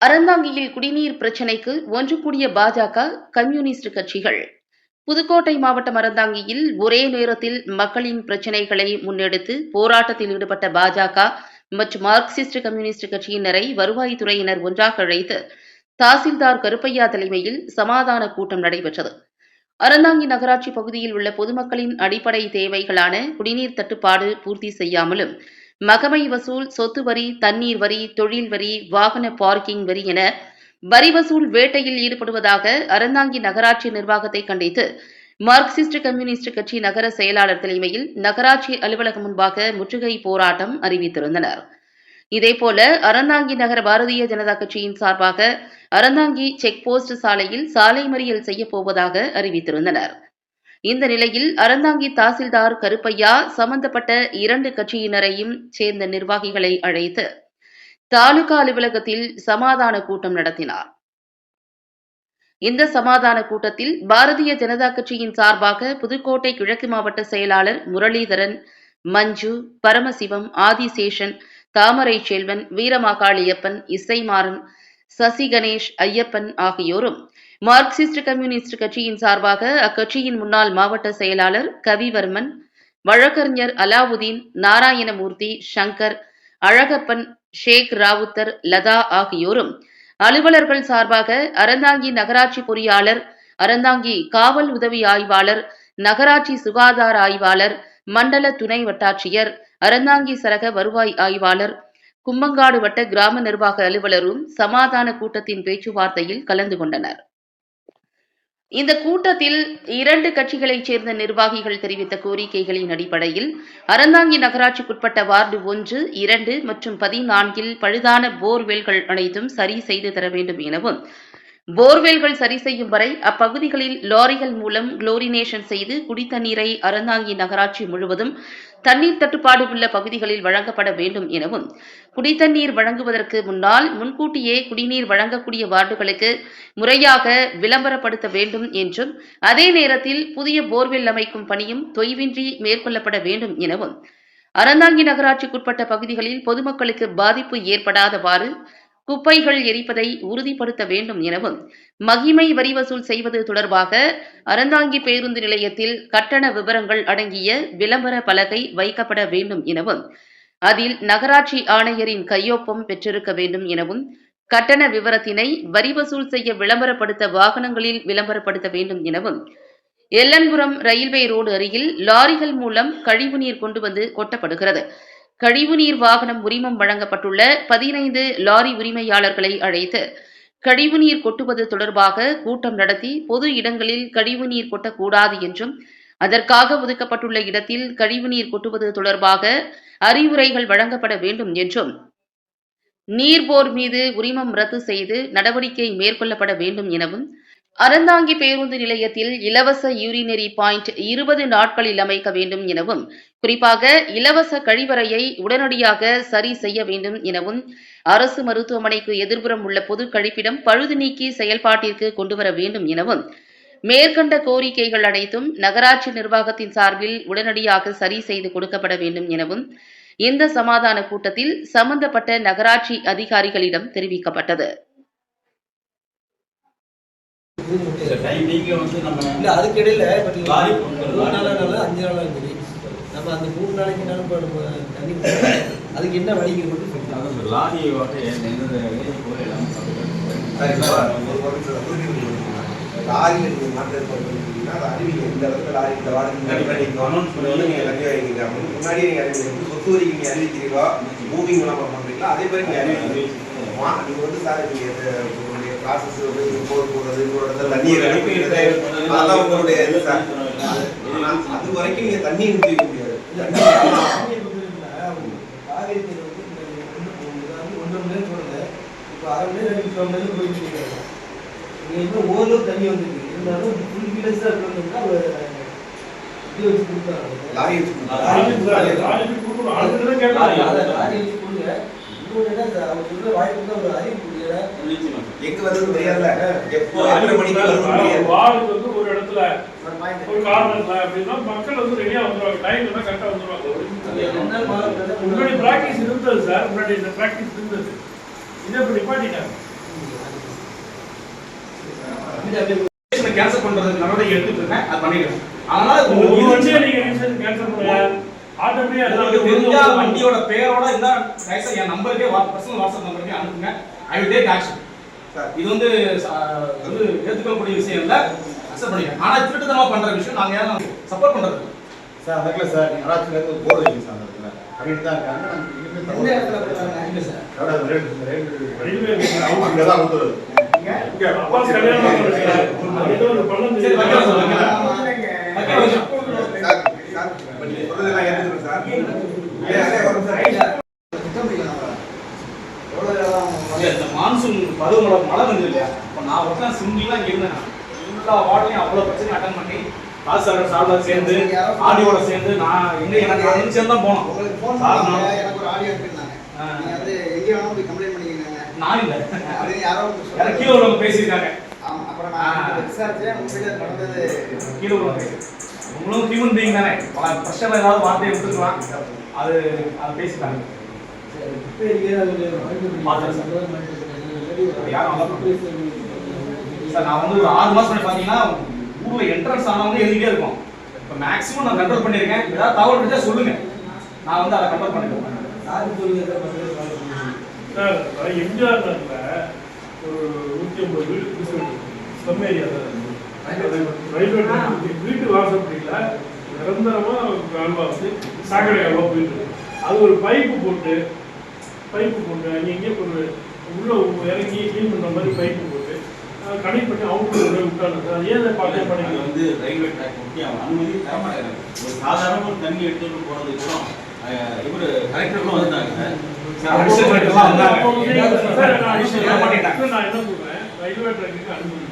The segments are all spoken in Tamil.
அறந்தாங்கியில் குடிநீர் பிரச்சினைக்கு ஒன்று கூடிய பாஜக கம்யூனிஸ்ட் கட்சிகள். புதுக்கோட்டை மாவட்டம் அறந்தாங்கியில் ஒரே நேரத்தில் மக்களின் பிரச்சினைகளை முன்னெடுத்து போராட்டத்தில் ஈடுபட்ட பாஜக மற்றும் மார்க்சிஸ்ட் கம்யூனிஸ்ட் கட்சியினரை வருவாய்த்துறையினர் ஒன்றாக அழைத்து தாசில்தார் கருப்பையா தலைமையில் சமாதான கூட்டம் நடைபெற்றது. அறந்தாங்கி நகராட்சி பகுதியில் உள்ள பொதுமக்களின் அடிப்படை தேவைகளான குடிநீர் தட்டுப்பாடு பூர்த்தி செய்யாமலும் மகமை வசூல் சொத்து வரி தண்ணீர் வரி தொழில் வரி வாகன பார்க்கிங் வரி என வரி வசூல் வேட்டையில் ஈடுபடுவதாக அறந்தாங்கி நகராட்சி நிர்வாகத்தை கண்டித்து மார்க்சிஸ்ட் கம்யூனிஸ்ட் கட்சி நகர செயலாளர் தலைமையில் நகராட்சி அலுவலகம் முன்பாக முற்றுகை போராட்டம் அறிவித்திருந்தனர். இதேபோல அறந்தாங்கி நகர பாரதிய ஜனதா கட்சியின் சார்பாக அறந்தாங்கி செக் போஸ்ட் சாலையில் சாலை மறியல் செய்யப்போவதாக அறிவித்திருந்தனர். இந்த நிலையில் அறந்தாங்கி தாசில்தார் கருப்பையா சம்பந்தப்பட்ட இரண்டு கட்சியினரையும் சேர்ந்த நிர்வாகிகளை அழைத்து தாலுகா அலுவலகத்தில் சமாதான கூட்டம் நடத்தினார். இந்த சமாதான கூட்டத்தில் பாரதிய ஜனதா கட்சியின் சார்பாக புதுக்கோட்டை கிழக்கு மாவட்ட செயலாளர் முரளிதரன் மஞ்சு பரமசிவம் ஆதிசேஷன் தாமரை செல்வன் வீரமாகாளியப்பன் இசைமாறன் சசி கணேஷ் ஐயப்பன் ஆகியோரும் மார்க்சிஸ்ட் கம்யூனிஸ்ட் கட்சியின் சார்பாக அக்கட்சியின் முன்னாள் மாவட்ட செயலாளர் கவிவர்மன் வழக்கறிஞர் அலாவுதீன் நாராயணமூர்த்தி சங்கர் அழகப்பன் ஷேக் ராவுத்தர் லதா ஆகியோரும் அலுவலர்கள் சார்பாக அறந்தாங்கி நகராட்சி பொறியாளர் அறந்தாங்கி காவல் உதவி ஆய்வாளர் நகராட்சி சுகாதார ஆய்வாளர் மண்டல துணை வட்டாட்சியர் அறந்தாங்கி சரக வருவாய் ஆய்வாளர் கும்பங்காடு வட்ட கிராம நிர்வாக அலுவலரும் சமாதான கூட்டத்தின் பேச்சுவார்த்தையில் கலந்து கொண்டனர். இந்த கூட்டத்தில் இரண்டு கட்சிகளைச் சேர்ந்த நிர்வாகிகள் தெரிவித்த கோரிக்கைகளின் அடிப்படையில் அறந்தாங்கி நகராட்சிக்குட்பட்ட வார்டு ஒன்று இரண்டு மற்றும் பதினான்கில் பழுதான போர்வெல்கள் அனைத்தும் சரி செய்து தர வேண்டும் எனவும் போர்வெல்கள் சரி செய்யும் வரை அப்பகுதிகளில் லாரிகள் மூலம் குளோரினேஷன் செய்து குடித்தண்ணீரை அறந்தாங்கி நகராட்சி முழுவதும் தண்ணீர் தட்டுப்பாடு உள்ள பகுதிகளில் வழங்கப்பட வேண்டும் எனவும் குடித்தண்ணீர் வழங்குவதற்கு முன்னால் முன்கூட்டியே குடிநீர் வழங்கக்கூடிய வார்டுகளுக்கு முறையாக விளம்பரப்படுத்த வேண்டும் என்றும் அதே நேரத்தில் புதிய போர்வெல் அமைக்கும் பணியும் தொய்வின்றி மேற்கொள்ளப்பட வேண்டும் எனவும் அறந்தாங்கி நகராட்சிக்குட்பட்ட பகுதிகளில் பொதுமக்களுக்கு பாதிப்பு ஏற்படாதவாறு குப்பைகள் எரிப்பதை உறுதிப்படுத்த வேண்டும் எனவும் மகிமை வரி வசூல் செய்வது தொடர்பாக அறந்தாங்கி பேருந்து நிலையத்தில் கட்டண விவரங்கள் அடங்கிய விளம்பர பலகை வைக்கப்பட வேண்டும் எனவும் அதில் நகராட்சி ஆணையரின் கையொப்பம் பெற்றிருக்க வேண்டும் எனவும் கட்டண விவரத்தினை வரி வசூல் செய்ய விளம்பரப்படுத்த வாகனங்களில் விளம்பரப்படுத்த வேண்டும் எனவும் எல்லன்புரம் ரயில்வே ரோடு அருகில் லாரிகள் மூலம் கழிவுநீர் கொண்டு வந்து கொட்டப்படுகிறது. கழிவுநீர் வாகனம் உரிமம் வழங்கப்பட்டுள்ள பதினைந்து லாரி உரிமையாளர்களை அழைத்து கழிவுநீர் கொட்டுவது தொடர்பாக கூட்டம் நடத்தி பொது இடங்களில் கழிவுநீர் கொட்டக்கூடாது என்றும் அதற்காக ஒதுக்கப்பட்டுள்ள இடத்தில் கழிவுநீர் கொட்டுவது தொடர்பாக அறிவுரைகள் வழங்கப்பட வேண்டும் என்றும் நீர்போர் மீது உரிமம் ரத்து செய்து நடவடிக்கை மேற்கொள்ளப்பட வேண்டும் எனவும் அறந்தாங்கி பேருந்து நிலையத்தில் இலவச யூரினரி பாயிண்ட் இருபது நாட்களில் அமைக்க வேண்டும் எனவும் குறிப்பாக இலவச கழிவறையை உடனடியாக சரி செய்ய வேண்டும் எனவும் அரசு மருத்துவமனைக்கு எதிர்புறம் உள்ள பொது கழிப்பிடம் பழுது நீக்கி செயல்பாட்டிற்கு கொண்டுவர வேண்டும் எனவும் மேற்கண்ட கோரிக்கைகள் அனைத்தும் நகராட்சி நிர்வாகத்தின் சார்பில் உடனடியாக சரி செய்து கொடுக்கப்பட வேண்டும் எனவும் இந்த சமாதான கூட்டத்தில் சம்பந்தப்பட்ட நகராட்சி அதிகாரிகளிடம் தெரிவிக்கப்பட்டது. டைமிங்க வந்து நம்ம இல்ல அதுக்கு இடையில நீங்க மூணு போட்டு நாளா நாளா அஞ்சு நாளா சரி நம்ம அந்த மூணு நாளைக்கு நம்ம தண்ணி. அதுக்கு என்ன வழிகள் மட்டும் லாரி. லாரியில நீங்க மாற்றம் பண்ணிருக்கீங்கன்னா, அது அறிவிங்க. இந்த இடத்துல லாரி இந்த வார்டுக்கு இந்த இடத்துல நீங்க announce பண்ணி நீங்க கட்டி வைக்கிறீங்க அப்படின்னு முன்னாடியே நீங்க அறிவிங்க. சொத்து வரிக்கு நீங்க அறிவிக்கிறீங்களோ, moving விளம்பரம் பண்றீங்களோ, அதே மாதிரி நீங்க அறிவிங்க. மா- நீங்க வந்து சார் நீங்க நீங்க போர் போடுறது, இன்னொரு இடத்துல தண்ணீர் அனுப்பி வைக்கிறது, அதெல்லாம் உங்களுடைய இது சார். அது வரைக்கும் நீங்க தண்ணி ஊற்றி வைக்க முடியாது. இப்ப அரை மணி நேரம் ரெண்டு மணி நேரம் போயிட்டு இருக்காங்க. நீங்க இன்னும் ஓரளவு தண்ணி வந்துருக்கு இருந்தாலும் ஃபுல் தான் இருக்கணும்னா ஒரு இது வச்சு கொடுத்தாங்க லாரி வச்சு லாரி வச்சு கொடுங்க. சார், அவங்க வாய்ப்பு தான் ஒரு எங்க எப்போ எத்தனை மணிக்கு வார்டுக்கு வந்து ஒரு இடத்துல ஒரு அப்படின்னா மக்கள் வந்து ரெடியா வந்துருவாங்க. டைம் தான் கரெக்டா வந்துருவாங்க. முன்னாடி பிராக்டிஸ் இருந்தது சார் முன்னாடி இந்த பிராக்டிஸ் இருந்தது. இதை இப்ப நிப்பாட்டிட்டாங்க. கேன்சல் பண்றதுக்கு நடவடிக்கை எடுத்துட்டு இருக்கேன். அது பண்ணிடுறேன். அதனால cancel பண்ணுங்க. automatic ஆ உங்களுக்கு எல்லாமே தெரிஞ்சா வந்து வண்டியோட பேரோட இந்த ரைஸை என் நம்பருக்கே பர்சனல் வாட்ஸ்அப் நம்பருக்கே அனுப்புங்க. ஐ வில் டேக் ஆக்ஷன் இது வந்து ச- வந்து ஏற்றுக்கக்கூடிய விஷயம் இல்லை. அக்செப்ட் பண்ணிக்கிறேன். ஆனால் திருட்டுத்தனமா பண்ற விஷயம் நாங்க யாரும் சப்போர்ட் இல்ல. சார் அதுக்குள்ள சார் நீங்க நகராட்சியில இருந்து போர்டு வைங்க சார் அந்த இடத்துல. பண்ணிட்டு தான் இருக்காங்க. சார்? இந்த மான்சூன் பருவமழை மழை வந்து இல்லையா? இப்போ நான் ஒருத்தன் சிங்கிளாக இங்கே இருந்தேன் எல்லா வார்டையும் அவ்வளோ பிரச்சனை அட்டன் பண்ணி ஆசார சார்பா சேர்ந்து ஆடியோட சேர்ந்து நான் எங்க எனக்கு நான் சேர்ந்து தான் போனோம். உங்களுக்கு ஃபோன் சார், பண்ணாங்க எனக்கு ஒரு ஆடியோ அனுப்பியிருந்தாங்க ஆ. நீங்க வந்து எங்கே வேணாலும் போய் கம்ப்ளைண்ட் பண்ணிக்கங்க நான் இல்லை. அப்படின்னு யாரோ யாரும் கீழே உள்ளவங்க பேசியிருக்காங்க. அப்புறம் நான். விசாரிச்சேன் உண்மையில நடந்தது. கீழே உள்ளவங்க பேசி உங்களும் ஹியூமன் பீயிங் தானே? பல ப்ரெஷரில் ஏதாவது வார்த்தையை விட்டுருக்கலாம் அது அதை பேசிட்டாங்க. சார். நான் வந்து ஒரு ஆறு மாசம் முன்னாடி பார்த்தீங்கன்னா ஊர்ல என்ட்ரன்ஸ் ஆனவங்க எழுதிட்டே இருக்கும் இப்போ மேக்ஸிமம் நான் கண்ட்ரோல் பண்ணியிருக்கேன் ஏதாவது தகவல் இருந்தா சொல்லுங்க நான் வந்து அதை கண்ட்ரோல் சொல்லுங்க சார் எம்ஜிஆர் ஒரு நூத்தி ஐம்பது வீடு. ஸ்லம் ஏரியா தான். ரயில்வே வீட்டு வாசப்படியில நிரந்தரமா கால்வா வந்து சாக்கடை கால்வா போயிட்டு. அது ஒரு பைப்பு போட்டு பைப்பு போட்டு அங்கே இங்கே ஒரு உள்ள இறங்கி க்ளீன் பண்ற மாதிரி பைப்பு போட்டு கனெக்ட் பண்ணி அவுட் விட்டாங்க அது ஏன் பார்க்க மாட்டேங்குது வந்து ரயில்வே ட்ராக் ஒட்டி அவன் அனுமதி தர மாட்டேங்கிறாங்க ஒரு சாதாரண ஒரு தண்ணி எடுத்துட்டு போறது கூட இவரு கலெக்டர்லாம் வந்துட்டாங்க நான் என்ன சொல்றேன் ரயில்வே ட்ராக்குக்கு அனுமதி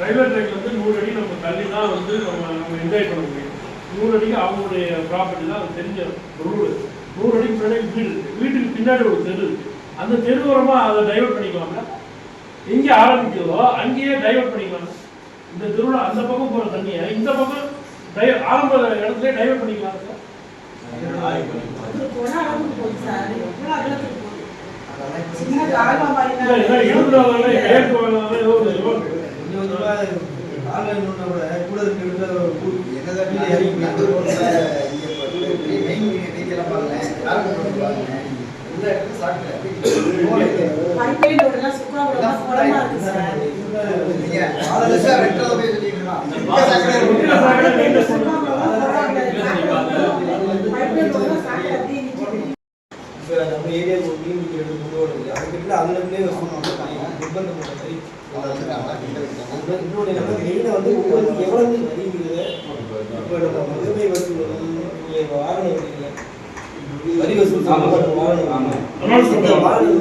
ரயில்வே ட்ராக்ல வந்து நூறு அடி நம்ம தள்ளி தான் வந்து நம்ம நம்ம என்ஜாய் பண்ண முடியும். நூறு அடிக்கு அவங்களுடைய ப்ராப்பர்ட்டி தான் அது தெரிஞ்ச ரூல் நூறு அடிக்கு பின்னாடி வீடு இருக்கு வீட்டுக்கு பின்னாடி ஒரு தெரு இருக்கு. அந்த தெருவோரமா அதை டைவர்ட் பண்ணிக்கலாம்ல எங்க ஆரம்பிக்கிறதோ அங்கேயே டைவர்ட் பண்ணிக்கலாம் இந்த தெருவில் அந்த பக்கம் போற தண்ணியை இந்த பக்கம் டை- ஆரம்ப இடத்துல டைவர்ட் பண்ணிக்கலாம் சார். ஆய்வு ஒரு இப்போ மெயின் பாருங்களேன் பாருங்களேன் எல்லா இடத்துலையும் நம்ம ஏரியாவுக்கு ஒரு மீன் விற்கிறது கொண்டு வருது நிர்பந்தம் மாதிரி அது இன்னொரு நம்ம மெயினாக வந்து ஒவ்வொரு எவ்வளவு வரிங்கிறது இப்போ நம்ம மதுமை வசூல் வாகன வரியில வரி வசூல் சம்பந்தப்பட்ட வாகனம் ஆமா. Announcement இந்த வாகனம்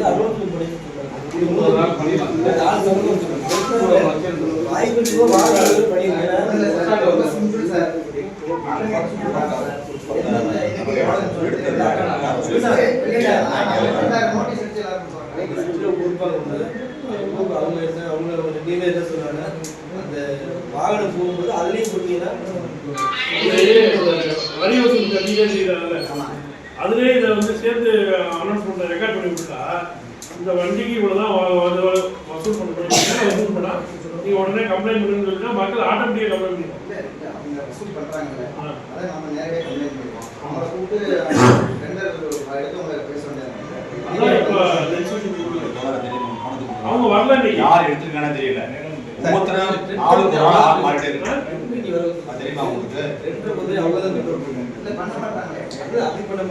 வந்து பண்ணியிருக்கேன் ரொம்ப சிம்பிள் சார். அந்த வாகனம் போகும்போது அதுலயும் போட்டீங்கன்னா கம்மியா செய்யறாங்கல்ல அதுலயே இதை வந்து சேர்த்து அனௌன்ஸ்மெண்ட் ரெக்கார்ட் பண்ணி விட்டா இந்த வண்டிக்கு இவ்வளவுதான் வ- வ- வ- வசூல் பண்ண முடியும் வசூல் பண்ணா? நீங்க உடனே கம்ப்ளைண்ட் பண்ணுன்னு சொல்லிட்டா மக்கள் ஆட்டோமேட்டிக்கா கம்ப்ளைண்ட் அவங்க வசூல் பண்றாங்கல்ல. ஆ. அதை நம்ம நேரடியாக கம்ப்ளைண்ட் பண்ணுவோம் அவங்கள கூப்பிட்டு அவங்க வரல யார் எடுத்திருக்கானே தெரியல. ஒவ்வொருத்தரும் ஆளுக்கு ஒரு ஆளா மாறிட்டே இருக்கு. தெரியுமா உங்களுக்கு? கண்ட்ரோல் இல்லை பண்ண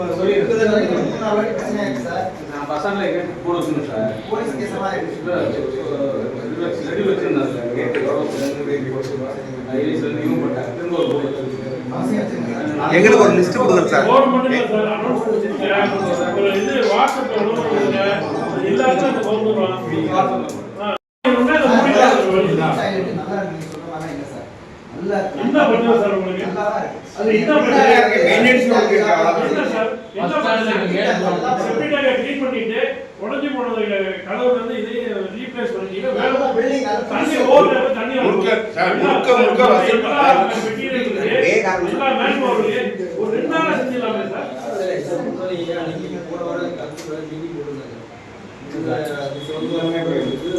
அது ஆயிடுச்சு சார். நான் பசங்களை கேட்டு சார். போலீஸ் கேஸ் எல்லாம் ரெடி எங்களுக்கு ஒரு லிஸ்ட் கொடுங்க சார். வாட்ஸ்அப்ல அனௌன்ஸ் என்ன பண்ணுங்க சார் உங்களுக்கு. அது என்ன இருக்கு, அவ்வளவுதான். என்ன சார்? என்ன பண்ணுங்க? செப்டி டேங்கை க்ளீன் பண்ணிட்டு உடைஞ்சு போனது இதே ரீப்ளேஸ் பண்ணிட்டீங்க வேற தண்ணி. ஓடுற தண்ணி சார். ஒரு ரெண்டு நாளா செஞ்சிடலாமே சார். கருத்து வேற மீட்டிங் போட்டிருந்தாங்க. இந்த அது சம்பந்தமா வந்து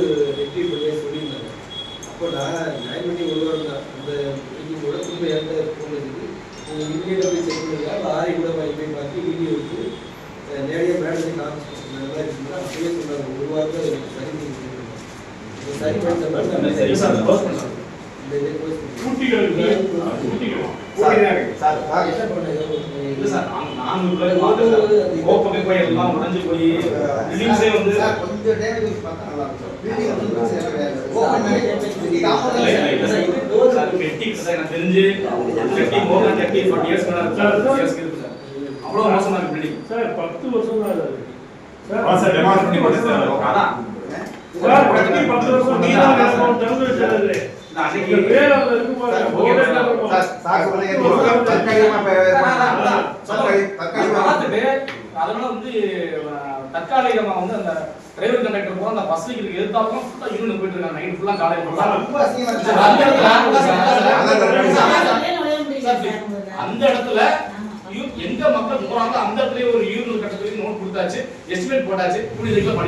இப்போ நான் நைன் மணி ஒரு வாரம் தான். அந்த மீட்டிங்கோட திரும்ப என்கிட்ட ஃபோன் இருக்குது. நீங்கள் இந்தியில் போய் செக் பண்ணுங்க. லாரி கூட போய் போய் பார்த்து வீடியோ எடுத்து நேரடியாக மேடத்தை காமிச்சு நல்லா இருக்குங்களா அப்படியே சொன்னாங்க. ஒரு வாரத்தில் எனக்கு சரி பண்ணி. இந்த சரி பண்ண இந்த பண்ணி- பண்ண கொஞ்சம் டேமேஜ் பார்த்தா நல்லா இருக்கும். தெரிஞ்சு கெட்டி more than 30, 40 years மேல இருக்கு சார். years இருக்கு சார். அவ்வளவு மோசமா இருக்கு சார் பத்து வருஷம் தான் சார், demolish பண்ணி போட்டு அதான். சார் பத்து வருஷம் திறந்து வச்சது அன்னைக்கு இருக்கு பாருங்க தற்காலிகமா தற்காலிகமா பார்த்துட்டு, அதனால வந்து அஹ், தற்காலிகமா வந்து அந்த டிரைவர் கண்டக்டர் போற அந்த பஸ் நிக்கிறதுக்கு எதிர்த்தாப்புல ஃபுல்லா யூனிட் போயிட்டு இருக்காங்க நைட் ஃபுல்லா காலையில சார், அந்த இடத்துல எங்க மக்கள் போறாங்க அந்த இடத்துல ஒரு யூனிட் கட்டத்துக்கு நோட் கொடுத்தாச்சு எஸ்டிமேட் போட்டாச்சு கூடிய சீக்கிரம்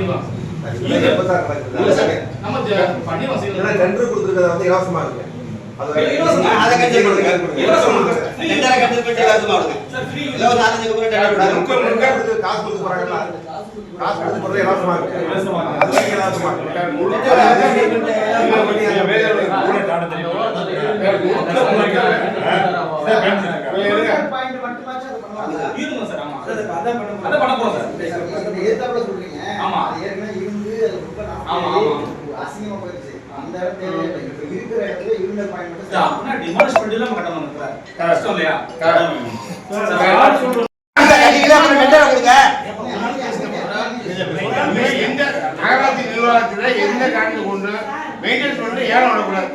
சார், நம்ம ஏன்னா சீக்கிரம் டெண்டர் கொடுத்துருக்கறது வந்து இலவசமா இருக்கு அதான் பண்ண இல்ல, நீங்க வேற ஒரு கூட தாண்ட தெரியும். சார், பேண்ட் இருக்காங்க. பாயிண்ட் மட்டுமாச்சும் அதை பண்ணலாம் இருங்க சார், ஆமா. அதான் அதான் பண்ண அதான் பண்ண போறோம் சார். இந்த ஏத்தாப்புல சொல்றீங்க ஆமா. அது ஏற்கனவே இருந்து அது ரொம்ப ஆமா, நாள் ஆமா. அசிங்கமா போயிடுச்சு அந்த இடத்துல இப்ப இருக்கிற இடத்துல இருந்த பாயிண்ட் மட்டும் சார், அப்படின்னா demolish பண்ணிட்டு நம்ம கட்டணும் சார். கஷ்டம் இல்லையா? சார், யார் சொல்றது? கட்டிக்கிட்டு அப்புறம் டெண்டர் கொடுங்க. எந்த நகராட்சி நிர்வாகத்துல எந்த காரணத்தை கொண்டு மெயின்டைன் பண்ணி ஏலம் விடக்கூடாது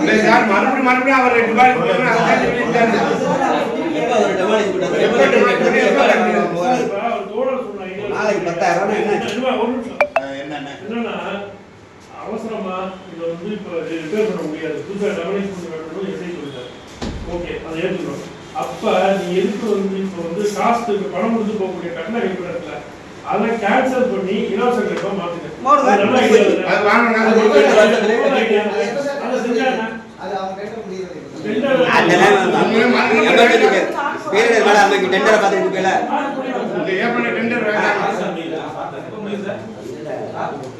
இல்லை சார் மறுபடியும் மறுபடியும் அவர் ரெண்டு பாய் கொடுக்கணும் அதுதான் சொல்லியிருக்காரு. எப்ப அவர் demolish பண்ணாரு? எப்ப demolish பண்ணி எப்ப கட்டுறது? இப்ப அவர் தோழர் சொன்ன idea- என்ன? என்னென்ன அவசரமா இதை வந்து இப்போ ரிப்பேர் பண்ண முடியாது. புதுசாக டெவலப் பண்ணி வரணும் எஸ்ஐ சொல்லிட்டாரு. ஓகே அதை ஏற்றுக்கிறோம் அப்ப நீ எதுக்கு வந்து இப்போ வந்து காசுக்கு பணம் கொடுத்து போகக்கூடிய கட்டண கழிப்பிடத்துல அதை கேன்சல் பண்ணி இலவச கேட்க முடியாது டெண்டர் பார்த்துட்டு இருக்கல இந்த ஏற்கனவே டெண்டர் ஆ, வேண்டாம் சார், முடியுதா? எப்ப முடியுது சார்?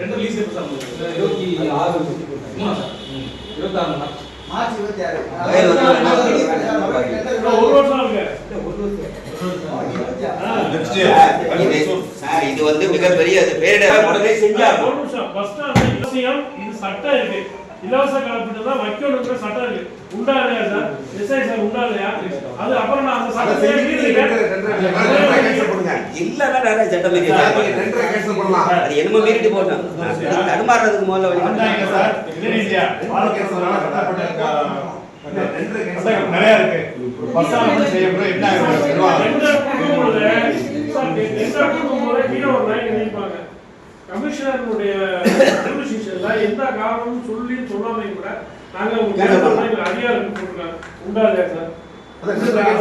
ரெண்டு lease எப்ப சார் முடியுது? இருபத்தி ஆறு மூணா சார்? இருபத்தாறு. மார்ச் இருபத்தி ஆறு. ஒரு வருஷம் இருக்கு. இது சார் இது வந்து மிகப்பெரிய அது பேரிடர். உடனே செஞ்சாங்க இது சட்டம் இருக்கு. இலவச காப்பீட்டு தான் வைக்கணுங்கிற சட்டம் இருக்கு உண்டா இல்லையா சார் எஸ்ஐ சார் உண்டா இல்லையா அது அப்புறம் நான் அந்த சட்டத்தை இல்லன்னா நிறைய சட்டம் இருக்கு பண்ணலாம் அது என்னமோ மீறிட்டு போட்டோம் தடுமாறுறதுக்கு முதல்ல நிறைய இருக்கு என்ன கமிஷனருடைய ரெகுலேஷன்ல எந்த காரணமும் சொல்லி சொல்லாம கூட நாங்க உங்க டெண்டர் அதிகாரம் போட்டுருக்காங்க உண்டா இல்லையா சார்? அதை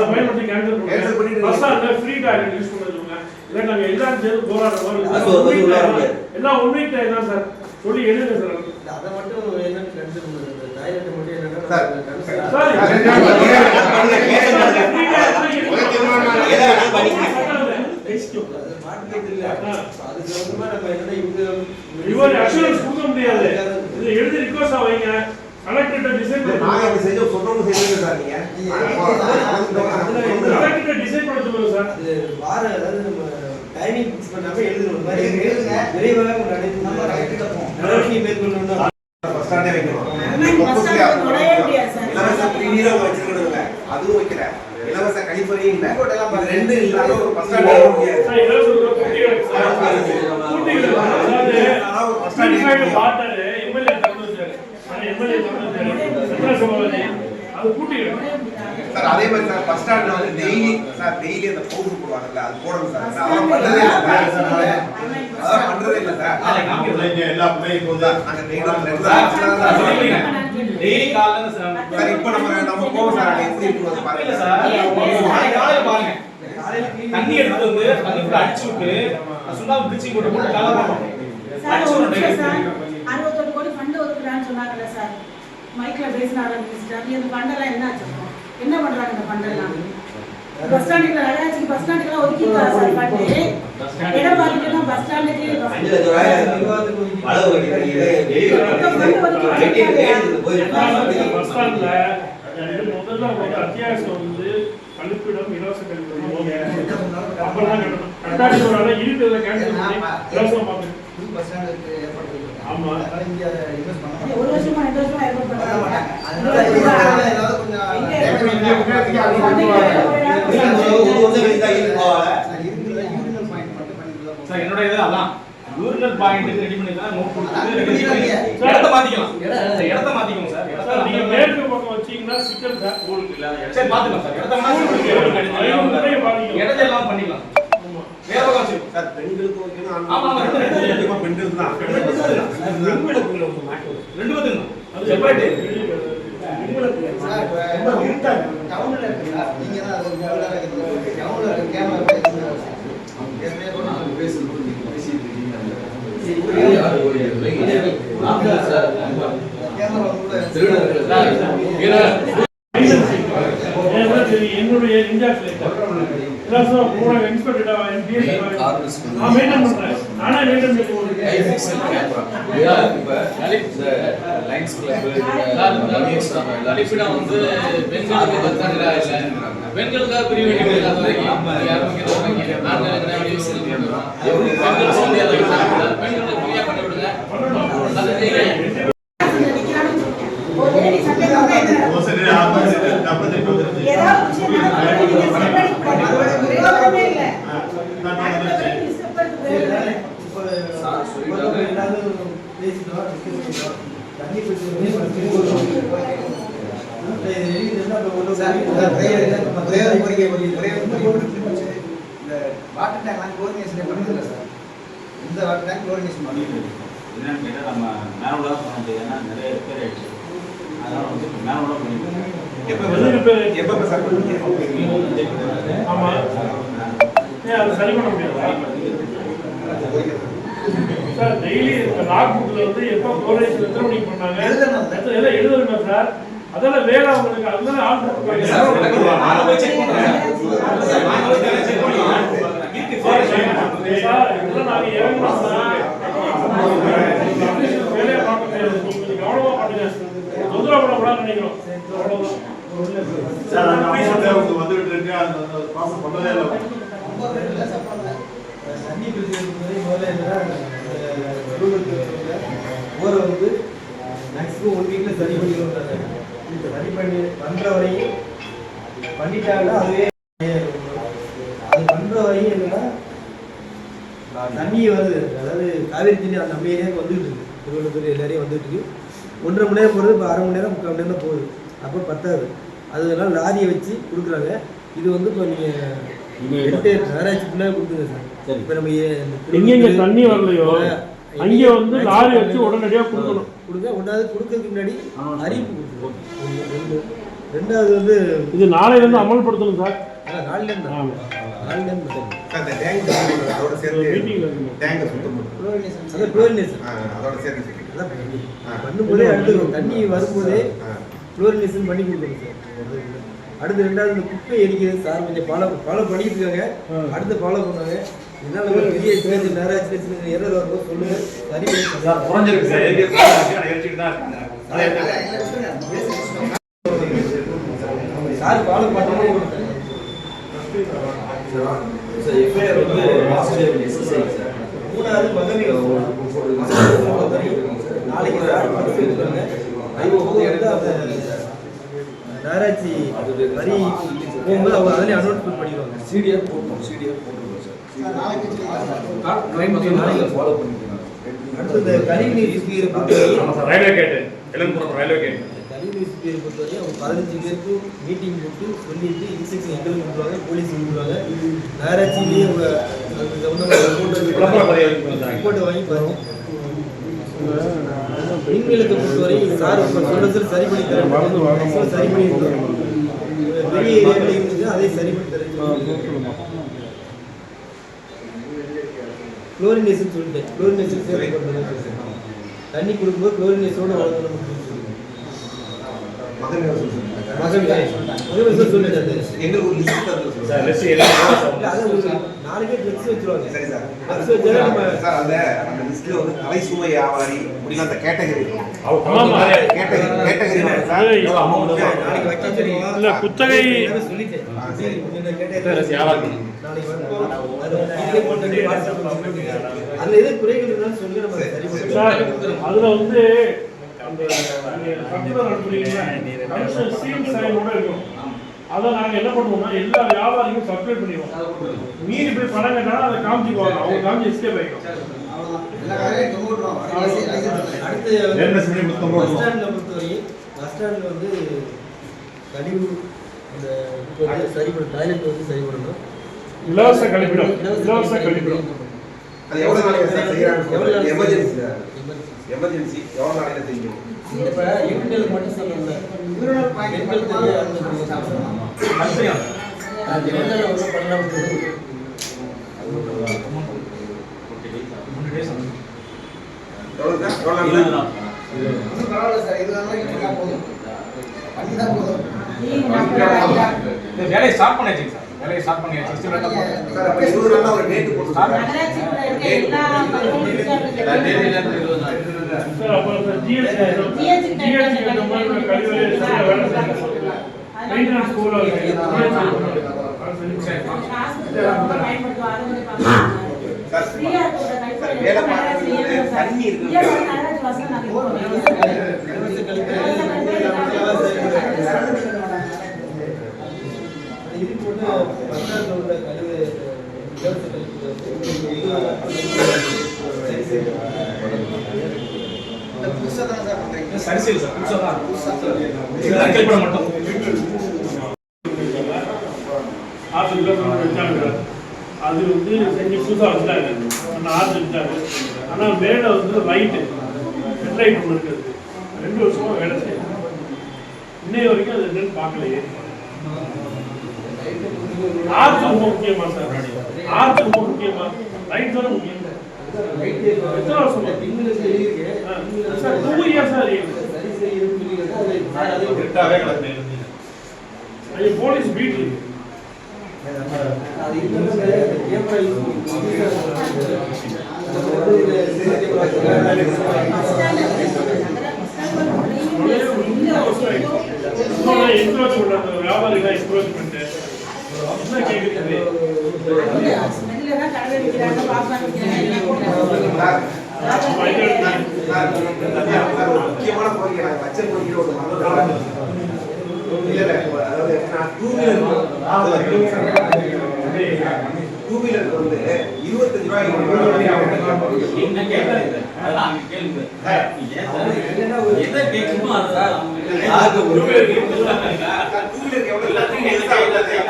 பயன்படுத்தி கேன்சல் பண்ணுங்க பஸ் ஸ்டாண்ட்ல ஃப்ரீ டாய்லெட் யூஸ் பண்ண சொல்லுங்க. இல்லை நாங்க எல்லாரும் சேர்ந்து போராடுற அது ஒரு மாதிரி பதில் உள்ள முடியாது. எல்லாம் ஒன் வீக் டைம் தான் சார். சொல்லி எழுதுங்க சார் அதை மட்டும் என்னன்னு கன்சிடர் பண்ணுங்க. இந்த டாய்லெட் மட்டும் என்னன்னா சார், கன்சிடர் சார் எதை வேணாலும் பண்ணிக்கங்க அது மாட்டுக்கு இல்ல அதுக்கு வந்து நம்ம என்னன்னா இவங்க இவர் அஷூரன்ஸ் கொடுக்க முடியாது. இது எழுதி ரிக்வஸ்டா வைங்க. கலெக்டர்கிட்ட டிசைன் செய்யுங்க சார் நீங்க கலெக்டர்கிட்ட டிசைன் பண்ண சொல்லுங்க சார் அது வார அதாவது நம்ம டைமிங் ஃபிக்ஸ் பண்ணாம இந்த மாதிரி எழுதுங்க. விரைவாக ஒரு நம்ம நடவடிக்கை மேற்கொள்ளணும் பஸ் ஸ்டாண்டே வைக்கணும். பஸ் ஸ்டாண்ட் நுழைய முடியாது சார். இலவச அதுவும் வைக்கல இலவச கழிப்பறையும் இல்ல. இது ரெண்டு இல்லாம ஒரு ஸ்டாண்ட் முடியாது எம்எல்ஏ எம்எல்ஏ அது கூட்டிகள் சார் அதே மாதிரி சார் பஸ் ஸ்டாண்ட்ல வந்து டெய்லி சார் டெய்லி அந்த பவுடர் போடுவாங்கல்ல அது போடணும் சார். நான் அதெல்லாம் பண்றதே இல்லை சார். அதெல்லாம் பண்றதே இல்லை சார். எல்லா டெய்லி டெய்லி சார் இப்போ நம்ம நம்ம போவோம் சார் எப்படி இருக்கும் பாருங்க. தண்ணி எடுத்து வந்து தண்ணி அடிச்சு விட்டு சுண்ணாம்பு பிளீச்சிங் போட்டு போட்டு கலர் பண்ணுவோம் சார் ஒரு நிமிஷம் சார். அறுபத்தி மைக்ல பேசின ஆரம்பிச்சிட்டா நீ அந்த பண்டெல்லாம் என்ன ஆச்சு? என்ன பண்றாங்க இந்த பண்டெல்லாம் பஸ் ஸ்டாண்டுக்கு நகராட்சிக்கு பஸ் ஸ்டாண்டுக்குலாம் ஒதுக்கிட்டா சார் பண்டு இடம் பார்த்துட்டு பஸ் ஸ்டாண்டுக்கு பஸ் ஸ்டாண்ட்ல முதல்ல அத்தியாவசியம் வந்து கழிப்பிடம் இலவச கழிப்பிடம் அப்பெல்லாம் ஒரு ஆளை இருக்கிறத கேன்சல் பண்ணி இலவசம் புது பஸ் ஏற்பாடு. ஆமா. இங்க பண்ண மாட்டாங்க. ஒரு வருஷமா வருஷமா ஏற்பாடு பண்ண மாட்டாங்க. அதனால ஏதாவது கொஞ்சம் இருக்கு? இருக்கு. இருக்கு என்னோட இது அதான் யூரினல் பாயிண்ட்டுக்கு ரெடி பண்ணி தான் நோட் கொடுத்து. இடத்த மாத்திக்கலாம் இடத்த மாத்திக்கணும் சார் நீங்க இடத்த மேற்கு பக்கம் வச்சீங்கன்னா சிக்கல் சார் சரி பாத்துக்கலாம் சார். இடத்த மாத்தி இடத்தெல்லாம் பண்ணிக்கலாம். ஆமா. வேற பக்கம் வச்சிருக்கோம் சார் பெண்களுக்கு ஓகேனா ஆமா, ஆமா, ரெண்டு, பெண்களுக்கு செப்பரேட் சார், டவுன்ல நீங்க தான் முதல்ல இருக்குது. டவுன்ல இருக்க. கேமரா நீங்க பேசிட்டு இருக்கீங்க. சரி, என்னுடைய இன்ஜாக்ட் இலவசம் கூட இன்ஸ்பெக்டர் நான் மெயின்டைன் பண்றேன் நானே மெயின்டைன் பண்ணி கொடுக்குறேன் கழிப்பிடம் வந்து பெண்களுக்கு பத்தாண்டுகளா இல்ல பெண்களுக்காக பிரிவு வேண்டியது நான் பெண்களுக்கு வந்து அதை விட்டாங்க. பெண்களுக்கு ஃப்ரீயா பண்ணி விடுங்க அது நீங்க ஒரு லேடி சண்டை போட்டா என்ன சரி ஆமா சரி அப்புறம் திருப்பி வந்துருச்சு. ஏதாவது விஷயம் நடந்தா நீங்க செப்பரேட் பண்ணி பிரயோஜனமே இல்ல ஆ, அடுத்த நான் வரைக்கும் நீ செப்பரேட் பிரயோஜனம் இப்போ எல்லாரும் பேசிட்டோம், discuss பண்ணிட்டோம். தண்ணி பிரச்சனை வந்து இப்ப திரும்ப ஒரு இந்த இது என்ன இப்ப ஒரு prayer கோரிக்கை பண்ணி- prayer கோரிக்கை இந்த வாட்டர் டேங்க் நான் கோஆர்டினேஷனே பண்ணதில்லை சார். இந்த வாட்டர் டேங்க் கோஆர்டினேஷன் பண்ணிட்டு என்னன்னு கேட்டால் நம்ம மேனோட பண்ண முடியாதுன்னா நிறைய ரிப்பேர் ஆயிடுச்சு. அதனால வந்து இப்போ மேனோட பண்ணிட்டு எப்ப ஆயிடுச்சு? எப்ப சார் பண்ணுவீங்க? ஆமா. ஏன் அது சரி பண்ண முடியாதா? சார் டெய்லி லாக் புக்ல வந்து எப்போ கோரேஜ் எத்தனை மணிக்கு பண்ணாங்க? எழுதணுமா சார்? அதெல்லாம் வேலை அவங்களுக்கு அதெல்லாம் ஆள் வேலையை பார்க்க முடியாது கொஞ்சம் கவனமா பண்ணுங்க தொந்தரவு பண்ணக்கூடாதுன்னு நினைக்கிறோம் வந்துட்டு இருக்கு அந்த பாசம் பண்ணதே இல்லை தண்ணி இருக்கும்போது முதல்ல ஊரை வந்து மேக்ஸிமம் ஒன் வீக்ல சரி. பண்ணிடுவாங்க சரி பண்ணி பண்ற வரையும் பண்ணிட்டாங்கன்னா அதுவே அது பண்ற வரையும் என்னன்னா தண்ணி வருது. அதாவது காவேரி தண்ணி அந்த நம்ம ஏரியாவுக்கு வந்துட்டு இருக்கு. திருவள்ளூர் எல்லாரையும் வந்துட்டு இருக்கு. ஒன்றரை மணி நேரம் போகிறது இப்போ அரை மணி நேரம் முக்கால் மணி நேரம் போகுது. அப்போ பத்தாது. அதனால லாரியை வச்சு கொடுக்குறாங்க. இது வந்து இப்போ நீங்கள் நகராட்சி ஃபுல்லாக கொடுத்துங்க சார். சரி. இப்போ நம்ம எங்கெங்க தண்ணி வரலையோ அங்கே வந்து லாரி வச்சு உடனடியா கொடுக்கணும். கொடுங்க. ஒன்றாவது கொடுக்கறதுக்கு முன்னாடி அறிவிப்பு ரெண்டு ரெண்டாவது வந்து இது நாளையில இருந்து அமல்படுத்தணும் சார். இந்த tank சுத்தம் பண்றது, அதோட இருக்கு tank சுத்தம் பண்றது. அதான் குளோரினேஷன் அதோட சேர்த்து சரி. அதான் பண்ணும்போதே அடுத்து தண்ணி வரும்போதே. குளோரினேஷன் பண்ணி கொடுக்கணும் சார். அடுத்து ரெண்டாவது இந்த குப்பை எரிக்கிறது. சார் கொஞ்சம் ஃபாலோ ஃபாலோ பண்ணிட்டு இருக்காங்க அடுத்து ஃபாலோ பண்ணுவாங்க என்னால் ஒரு பெரிய பேர் நகராட்சி சின்ன எரர் வரும்போது சொல்லுங்க. சரி பண்ணி சார் குறைஞ்சிருக்கு சார். ஏற்கனவே ஆனா எரிச்சுட்டு தான் இருக்காங்க. சார் ஃபாலோ பண்ணவே கொடுத்தாங்க மூணாவது மகவி நாளைக்கு சார் பத்து இருக்காங்க ஐஓக்கு வந்து அந்த நகராட்சி வரி போகும்போது அவங்க அதிலே அனௌன்ஸ்மெண்ட் பண்ணிடுவாங்க சிடிஎஃப் போட்டோம் சிடிஎஃப் போட்டுருக்கோம் சார் நாளைக்கு ஃபாலோ பண்ணிக்கலாம். அடுத்து இந்த கழிவுநீர் சுத்திகரிப்பு பொறுத்தவரை ஆமா சார் ரயில்வே கேட்டு இளம்புறம் ரயில்வே சுத்திகரிப்பு பொறுத்தவரை அவங்க பதினஞ்சு பேருக்கு மீட்டிங் போட்டு சொல்லிட்டு இன்ஸ்ட்ரக்ஷன் எங்களுக்கு கொடுப்பாங்க போலீஸ் கொடுப்பாங்க நகராட்சியிலேயே அவங்க அதுக்கு தகுந்த விளம்பரம் பதிவு பண்ணுறாங்க ரிப்போர்ட் வாங்கி பாருங்க மின்விளக்கு பொறுத்தவரை சார் சரி பண்ணி தரேன் சரி பண்ணி பெரிய ஏரியாவில் இருந்துச்சு அதை சரி பண்ணி தரேன் குளோரினேஷன் சொல்லிட்டேன். குளோரினேஷன் தண்ணி கொடுக்கும்போது குளோரினேஷனோட ஒரு நாளைக்கே ஃபிளெக்ஸ் வச்சிருவாங்க. சரி சார். ஃபிளெக்ஸ் வச்சாலே நம்ம சார் அந்த அந்த லிஸ்ட்ல வந்து தலை சுமை வியாபாரி இப்படிலாம் அந்த கேட்டகரி இருக்கும்? ஆமா. Category category sir? நாளைக்கு வைக்க தெரியும் இல்ல, குத்தகை- சொல்லிட்டேன். ஆ, சரி. இந்த கேட்டகரி வியாபாரி. நாளைக்கு வந்து வாட்ஸ்அப்ல அதுல வந்து அந்த இருக்கும். அதை நாங்க என்ன பண்ணுவோம்னா எல்லா வியாபாரிக்கும் சப்ஸ்கிரைப் பண்ணிடுவோம். மீறி போய் பணம் கேட்டாலும் அதை காமிச்சிக்குவாங்க. அவங்க காமிச்சு எஸ்கேப் ஆகிடும் அடுத்து பஸ். ஸ்டாண்ட்ல பொறுத்தவரைக்கும் பஸ் ஸ்டாண்ட்ல வந்து கழிவு அந்த சரி பண்ண டாய்லெட் வந்து சரி பண்ணணும் இலவச கழிப்பிடம். இலவச கழிப்பிடம். அது எவ்வளவு நாளைக்கு செய்யறாங்க எமர்ஜென்சி. எமர்ஜென்சி எவ்வளவு நாளைக்கு செய்யும் இப்ப யூனியல் மட்டும் சொல்லல. பெண்கள் தெரியாது பெண்கள் வந்து பண்ணலாம் எவ்வளவு சார். எவ்வளவு நாள். இந்த வேலையை ஸ்டார்ட் பண்ணியாச்சுங்க சார். வேலையை ஸ்டார்ட் பண்ணியாச்சு System எல்லாம் போட்டு- சார் அப்ப இருபது நாள் ஒரு டேட் போட்டு சார் நகராட்சி கூட இருக்க எல்லா சார் அப்போ ஜிஎஸ்டி GST ஜிஎஸ்டி இந்த மாதிரி கழிவறை சரியா வேலை மெயின்டெனன்ஸ் கூட இருக்கு சார் சார், வேலை வந்து தண்ணி இருக்கு. நகராட்சி வசதி நாங்கள் இது போட்டு பஸ் ஸ்டாண்ட்ல உள்ள கழிவு இலவச கழிவு சரி சரி சார். புதுசாக தான் மட்டும் ஆற்று இலவசம் வச்சாங்க அது வந்து செஞ்சு புதுசாக வச்சாங்க அந்த ஆற்று வச்சாங்க ஆனால் மேலே வந்து லைட்டு ஹெட் ஒன்று இருக்குது ரெண்டு வருஷமாக வேலை செய்யணும் இன்னைய வரைக்கும் அது என்னன்னு பார்க்கலையே ஆற்று ரொம்ப முக்கியமா சார் ஆற்று ரொம்ப முக்கியமா லைட் தானே முக்கியம் எத்தனை வருஷம் திங்களுக்கு எழுதியிருக்கு ஆ, சார் டூ இயர்ஸ் சார் சரி சரி இருக்குன்னு அது அது இருட்டாவே கிடக்கு அது போலீஸ் பீட் இருக்கு அது இன்னும் ஏப்ரல் என்க்ரோச் பண்றது வியாபாரிகள் என்க்ரோச் பண்ணிட்டு முக்கியமான கோரிக்கை நான் வச்ச கோரிக்கை ஒரு மறந்துட்டேன். இல்ல, அதாவது நான் டூ வீலர் டூ வீலருக்கு வந்து இருபத்தஞ்சு ரூபாய் டூ வீலருக்கு எவ்வளவு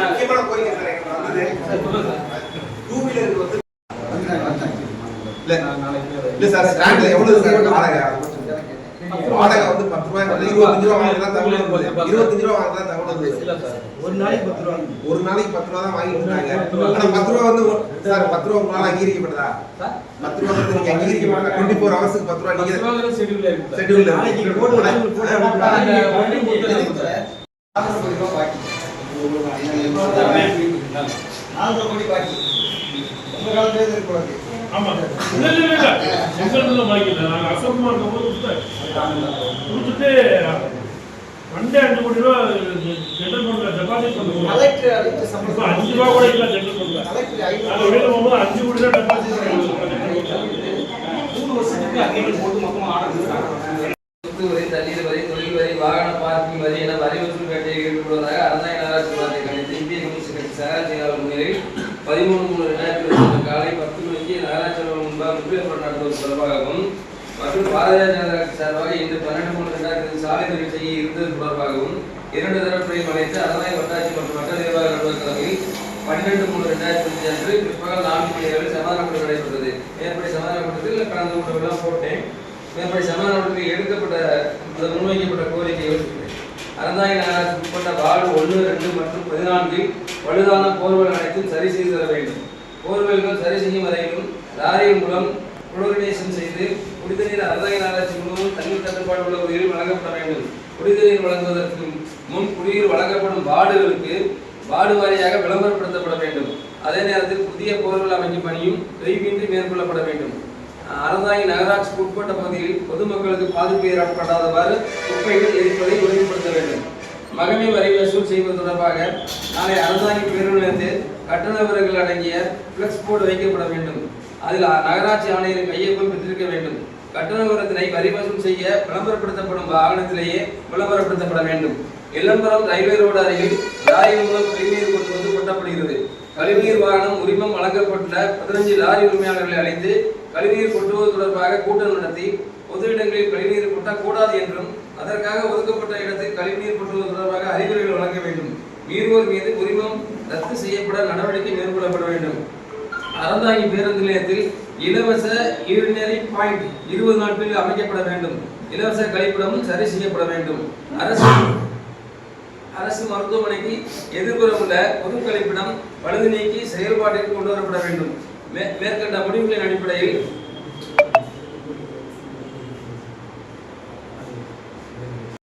முக்கியமான கோரிக்கை சார் எனக்கு வந்தது டூ வீலருக்கு வந்து இல்ல இல்ல சார் ஸ்டாண்ட்ல எவ்வளவு சார் வாடகை வாடகை வந்து பத்து ரூபாய் இருபத்தஞ்சு ரூபா வாங்கினா தகவல் வருது. இருபத்தஞ்சு ரூபா தகவல் வருது. ஒரு நாளைக்கு பத்து ரூபா ஒரு நாளைக்கு பத்து ரூபா தான் வாங்கிட்டு இருந்தாங்க ஆனா பத்து ரூபா வந்து சார் பத்து ரூபா உங்களால அங்கீகரிக்கப்பட்டதா பத்து ரூபா வந்து நீங்க அங்கீகரிக்கப்பட்ட டுவெண்ட்டி ஃபோர் ஹவர்ஸ்க்கு பத்து ரூபா நீங்க ஷெட்யூல் நாளைக்கு போட்டு நாளைக்கு போட்டு ஆமா. இல்ல இல்ல இல்ல எங்களுக்கு வாங்கிக்கல நாங்க அசோக்குமார் இருக்கும்போது கொடுத்தேன் கொடுத்துட்டு மண்டே அஞ்சு கோடி ரூபா ஜெனரல் ஃபண்ட்ல டெபாசிட் பண்ணுவோம் இப்போ அஞ்சு ரூபா கூட இல்ல ஜெனரல் வெளியில போகும்போது அஞ்சு கோடி ரூபா டெபாசிட் மூணு வருஷத்துக்கு அக்ரிமெண்ட் போட்டு சொத்து வரி தண்ணீர் வரி தொழில் வரி வாகன பார்க்கிங் வரி என வரி வசூல் கட்டியை ஈடுபடுவதாக அரசாங்க நகராட்சி கணித்து இந்திய கம்யூனிஸ்ட் கட்சி முன்னிலையில் பதிமூணு மூணு ரெண்டாயிரத்தி இருபத்தி காலை பத்து மணிக்கு நகராட்சி முன்பாக முற்றுகை நடத்துவது தொடர்பாகவும் மற்றும் பாரதிய ஜனதா கட்சி சார்பாக இன்று பன்னெண்டு மூணு ரெண்டாயிரத்தி சாலை நிகழ்ச்சியை இருந்தது தொடர்பாகவும் இரண்டு தரப்புரையும் அழைத்து அரசாங்க வட்டாட்சி மற்றும் வட்ட நிர்வாக அலுவலக தலைமையில் பன்னெண்டு மூணு ரெண்டாயிரத்தி அஞ்சு அன்று பிற்பகல் நான்கு மணி அளவில் சமாதான கூட்டம் நடைபெற்றது. மேற்படி சமாதான கூட்டத்தில் கலந்து கொண்டவெல்லாம் போட்டேன். மேற்படி சமாதான கூட்டத்தில் எடுக்கப்பட்ட அந்த முன்வைக்கப்பட்ட கோரிக்கைகள் அரசாங்க நகராட்சி உட்பட்ட வார்டு ஒன்று ரெண்டு மற்றும் பதினான்கில் பழுதான போர்வெல் அனைத்தும் சரி செய்து தர வேண்டும். போர்வெல்கள் சரி செய்யும் வரையிலும் லாரியின் மூலம் குளோரினேஷன் செய்து குடித்த நீர் அரசாங்க நகராட்சி முழுவதும் தண்ணீர் தட்டுப்பாடு உள்ள பகுதிகளில் வழங்கப்பட வேண்டும். குடிநீர் வழங்குவதற்கு முன் குடிநீர் வழங்கப்படும் வார்டுகளுக்கு வார்டு வாரியாக விளம்பரப்படுத்தப்பட வேண்டும். அதே நேரத்தில் புதிய போர்வெல் அமைக்கும் பணியும் தொய்வின்றி மேற்கொள்ளப்பட வேண்டும். அரசாங்க நகராட்சிக்கு உட்பட்ட பகுதியில் பொதுமக்களுக்கு பாதிப்பு ஏற்படாதவாறு குப்பைகள் எரிப்பதை உறுதிப்படுத்த வேண்டும். மகமை வரி வசூல் செய்வது தொடர்பாக நாளை அரசாங்க பேருந்து நிலையத்தில் கட்டண விவரங்கள் அடங்கிய பிளக்ஸ் போர்டு வைக்கப்பட வேண்டும். அதில் நகராட்சி ஆணையரின் கையொப்பம் பெற்றிருக்க வேண்டும். கட்டண விவரத்தினை வரி வசூல் செய்ய விளம்பரப்படுத்தப்படும் வாகனத்திலேயே விளம்பரப்படுத்தப்பட வேண்டும். இளம்பரம் ரயில்வே ரோடு அருகில் லாரி மூலம் கழிவுநீர் கொண்டு வந்து கொட்டப்படுகிறது. கழிவுநீர் வாகனம் உரிமம் வழங்கப்பட்டுள்ள பதினஞ்சு லாரி உரிமையாளர்களை அழைத்து கழிவுநீர் கொட்டுவது தொடர்பாக கூட்டம் நடத்தி பொது இடங்களில் கழிவுநீர் கொட்டக்கூடாது என்றும் அதற்காக ஒதுக்கப்பட்ட இடத்தில் கழிவுநீர் கொட்டுவது தொடர்பாக அறிகுறிகள் வழங்க வேண்டும். மீறுவோர் மீது உரிமம் ரத்து செய்யப்பட நடவடிக்கை மேற்கொள்ளப்பட வேண்டும். அறந்தாங்கி பேருந்து நிலையத்தில் இலவச யூரினரி பாயிண்ட் இருபது நாட்களில் அமைக்கப்பட வேண்டும். இலவச கழிப்பிடமும் சரி செய்யப்பட வேண்டும். அரசு அரசு மருத்துவமனைக்கு எதிர்புறம் உள்ள பொது கழிப்பிடம் பழுது நீக்கி செயல்பாட்டிற்கு கொண்டு வரப்பட வேண்டும். மே- மேற்கண்ட முடிவுகளின் அடிப்படையில்